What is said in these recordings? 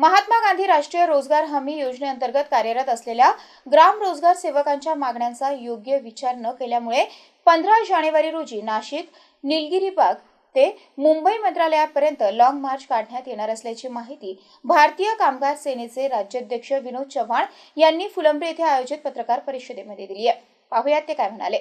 महात्मा गांधी राष्ट्रीय रोजगार हमी योजनेअंतर्गत कार्यरत असलेल्या ग्राम रोजगार सेवकांच्या मागण्यांचा योग्य विचार न केल्यामुळे पंधरा जानेवारी रोजी नाशिक निलगिरीबाग ते मुंबई मंत्रालयापर्यंत लाँग मार्च काढण्यात येणार असल्याची माहिती भारतीय कामगार सेनेचे राज्याध्यक्ष विनोद चव्हाण यांनी फुलंब्री येथे आयोजित पत्रकार परिषदेमध्ये दिली आहे. पाहुयात ते काय म्हणाले.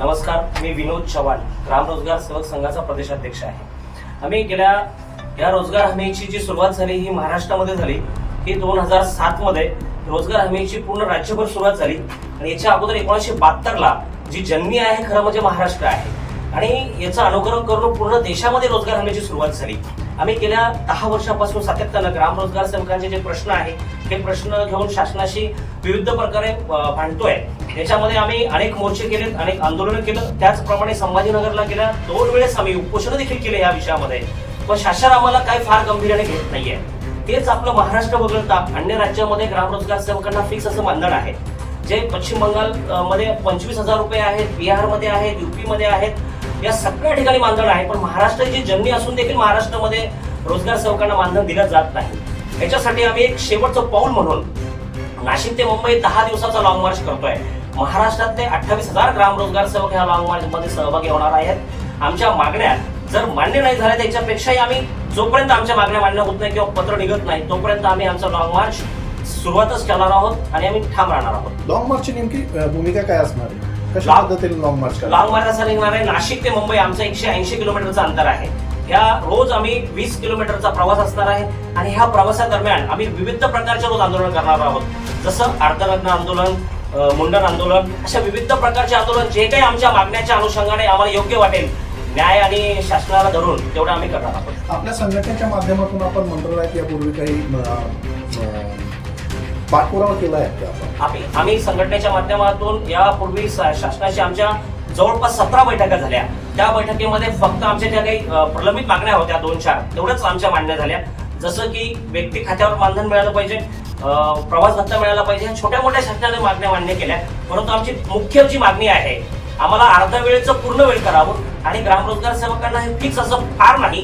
नमस्कार मी विनोद चव्हाण ग्राम रोजगार सेवक संघाचा प्रदेशाध्यक्ष आहे. आम्ही गेल्या या रोजगार हमीची जी सुरुवात झाली ही महाराष्ट्रामध्ये झाली ही दोन हजार सात मध्ये रोजगार हमीची पूर्ण राज्यभर सुरुवात झाली. आणि याच्या अगोदर एकोणीसशे बहात्तर ला जी जन्मी आहे खरं म्हणजे महाराष्ट्र आहे. आणि याचं अनुकरण करून पूर्ण देशामध्ये रोजगार हमीची सुरुवात झाली. आम्ही गेल्या दहा वर्षापासून सातत्यानं ग्रामरोजगार सेवकांचे जे प्रश्न आहे हे प्रश्न घेऊन शासनाशी विविध प्रकारे भांडतोय. याच्यामध्ये आम्ही अनेक मोर्चे केलेत अनेक आंदोलनं केलं. त्याचप्रमाणे संभाजीनगरला गेल्या दोन वेळेस आम्ही उपोषण देखील केले या विषयामध्ये. पण शासन आम्हाला काही फार गंभीर्याने घेत नाहीये. तेच आपलं महाराष्ट्र वगळता अन्य राज्यामध्ये ग्रामरोजगार सेवकांना फिक्स असं मानधन आहे. जे पश्चिम बंगाल मध्ये पंचवीस हजार रुपये आहेत बिहारमध्ये आहेत युपी मध्ये आहेत या सगळ्या ठिकाणी मानधन आहे पण महाराष्ट्राची जन्मी असून देखील महाराष्ट्रामध्ये रोजगार सेवकांना मानधन दिलं जात नाही. याच्यासाठी आम्ही एक शेवटचं पाऊल म्हणून नाशिक ते मुंबई दहा दिवसाचा लॉंग मार्च करतोय. महाराष्ट्रातले अठ्ठावीस हजार ग्राम रोजगार सेवक ह्या लॉंग मार्च मध्ये सहभागी होणार आहेत. आमच्या मागण्या जर मान्य नाही झाल्या त्याच्यापेक्षाही आम्ही जोपर्यंत आमच्या मागण्या मान्य होत नाही किंवा पत्र निघत नाही तोपर्यंत आम्ही आमचा लॉंग मार्च सुरुवातच करणार आहोत आणि आम्ही ठाम राहणार आहोत. लॉंग मार्चची नेमकी भूमिका काय असणार आहे? कशा पद्धतीने लॉंग मार्च लॉंग मार्च असा निघणार आहे. नाशिक ते मुंबई आमचं एकशे ऐंशी किलोमीटरचं अंतर आहे. ह्या रोज आम्ही वीस किलोमीटरचा प्रवास असणार आहे आणि ह्या प्रवासादरम्यान आम्ही विविध प्रकारचे रोज आंदोलन करणार आहोत. जसं अर्धनग्न आंदोलन मुंडन आंदोलन अशा विविध प्रकारचे आंदोलन जे काही आमच्या मागण्याच्या अनुषंगाने आम्हाला योग्य वाटेल न्याय आणि शासनाला धरून तेवढं आम्ही करणार आहोत. आपल्या संघटनेच्या माध्यमातून आपण मंत्रालयात यापूर्वी काही पाठपुरावा केला आहे आम्ही आम्ही संघटनेच्या माध्यमातून यापूर्वी सा- शासनाच्या आमच्या जवळपास सतरा बैठका झाल्या. त्या बैठकीमध्ये फक्त आमच्या ज्या काही प्रलंबित मागण्या होत्या दोन चार तेवढ्याच आमच्या मांडण्या झाल्या. जसं की व्यक्ती खात्यावर मानधन मिळालं पाहिजे प्रवास भत्ता मिळाला पाहिजे छोट्या मोठ्या शासनाने मागण्या मान्य केल्या. परंतु आमची मुख्य जी मागणी आहे आम्हाला अर्धा वेळेचं पूर्ण वेळ करावं आणि ग्राम रोजगार सेवकांना हे फिक्स असं फार नाही.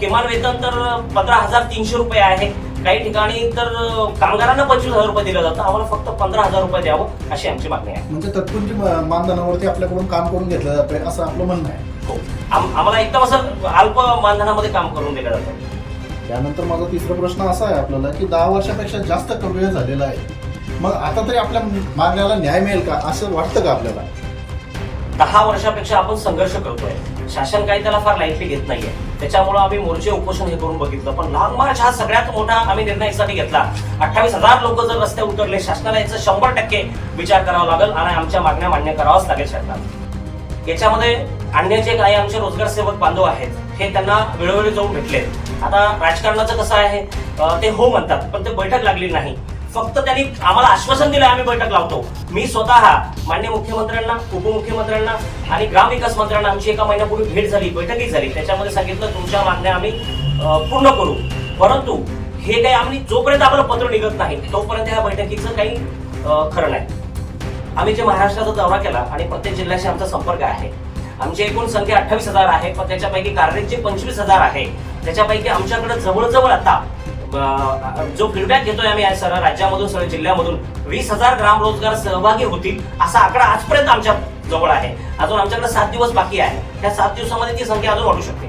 किमान वेतन तर पंधरा हजार तीनशे रुपये आहे. काही ठिकाणी तर कामगारांना पंचवीस हजार रुपये दिलं जातं. आम्हाला फक्त पंधरा हजार रुपये द्यावं अशी आमची मागणी आहे. म्हणजे तत्पुरती म- मानधनावरती आपल्याकडून काम करून घेतलं जातंय असं आपलं म्हणणं आहे. हो. आम- आम्हाला एकदम असं अल्प मानधनामध्ये काम करून दिलं जातं. त्यानंतर माझा तिसरा प्रश्न असा आहे आपल्याला की दहा वर्षापेक्षा जास्त वेळ झालेला आहे. मग आता तरी आपल्या मागण्याला न्याय मिळेल का? असं वाटतं का आपल्याला? दहा वर्षापेक्षा आपण संघर्ष करतोय. शासन काही त्याला फार लाईटली घेत नाहीये. त्याच्यामुळे आम्ही मोर्चे उपोषण हे करून बघितलं. पण लॉंग मार्च हा सगळ्यात मोठा आम्ही निर्णयासाठी घेतला. अठ्ठावीस हजार लोक जर रस्ते उतरले शासनाला याचा शंभर टक्के विचार करावा लागेल आणि आमच्या मागण्या मान्य करावाच लागेल शासनाला. याच्यामध्ये अन्य जे काही आमचे रोजगार सेवक बांधव आहेत हे त्यांना वेळोवेळी जाऊन भेटले आता राजकारणाचं कसं आहे? ते हो म्हणतात पण ते बैठक लागली नाही. फक्त त्यांनी आम्हाला आश्वासन दिलं आम्ही बैठक लावतो. मी स्वतः मान्य मुख्यमंत्र्यांना उपमुख्यमंत्र्यांना आणि ग्रामविकास मंत्र्यांना आमची एका महिन्यापूर्वी भेट झाली बैठकही झाली. त्याच्यामध्ये सांगितलं तुमच्या मागण्या आम्ही पूर्ण करू. परंतु हे काही आम्ही जोपर्यंत आपलं पत्र निघत नाही तोपर्यंत ह्या बैठकीचं काही खरं नाही. आम्ही जे महाराष्ट्राचा दौरा केला आणि प्रत्येक जिल्ह्याशी आमचा संपर्क आहे. आमची एकूण संख्या अठ्ठावीस हजार आहे पण त्याच्यापैकी कार्यरत जे पंचवीस हजार आहे. त्याच्यापैकी आमच्याकडे जवळजवळ आता जो फीडबॅक घेतोय आम्ही सर राज्यामधून सर जिल्ह्यामधून वीस हजार ग्राम रोजगार सहभागी होतील असा आकडा आजपर्यंत आमच्या जवळ आहे. अजून आमच्याकडे सात दिवस बाकी आहे. त्या सात दिवसामध्ये ती संख्या अजून वाढू शकते.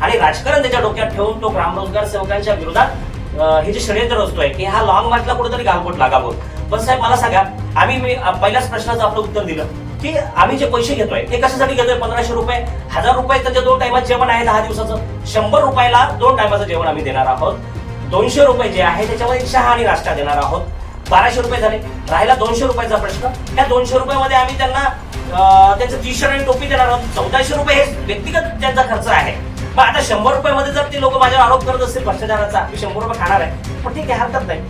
आणि राजकारण त्याच्या डोक्यात ठेवून तो ग्राम रोजगार सेवकांच्या विरोधात हे जे षडयंत्र असतोय की हा लॉंग मार्चला कुठेतरी गालबोट लागावं. पण साहेब मला सांगा आम्ही मी पहिल्याच प्रश्नाचं आपलं उत्तर दिलं की आम्ही जे पैसे घेतोय ते कशासाठी घेतोय? पंधराशे रुपये? हजार रुपये त्याच्या दोन टायमात जेवण आहे दहा दिवसाचं. शंभर रुपयाला दोन टायमाचं जेवण आम्ही देणार आहोत. दोनशे रुपये जे आहे त्याच्यामध्ये चहा आणि नाश्ता देणार आहोत. बाराशे रुपये झाले. राहिला दोनशे रुपयाचा प्रश्न. त्या दोनशे रुपयामध्ये आम्ही त्यांना त्यांचं टी शर्ट आणि टोपी देणार आहोत. चौदाशे रुपये हे व्यक्तिगत त्यांचा खर्च आहे. मग आता शंभर रुपये मध्ये जर ती लोक माझ्यावर आरोप करत असतील भ्रष्टाचाराचा मी शंभर रुपये खाणार आहे. पण ठीक आहे हरकत नाही.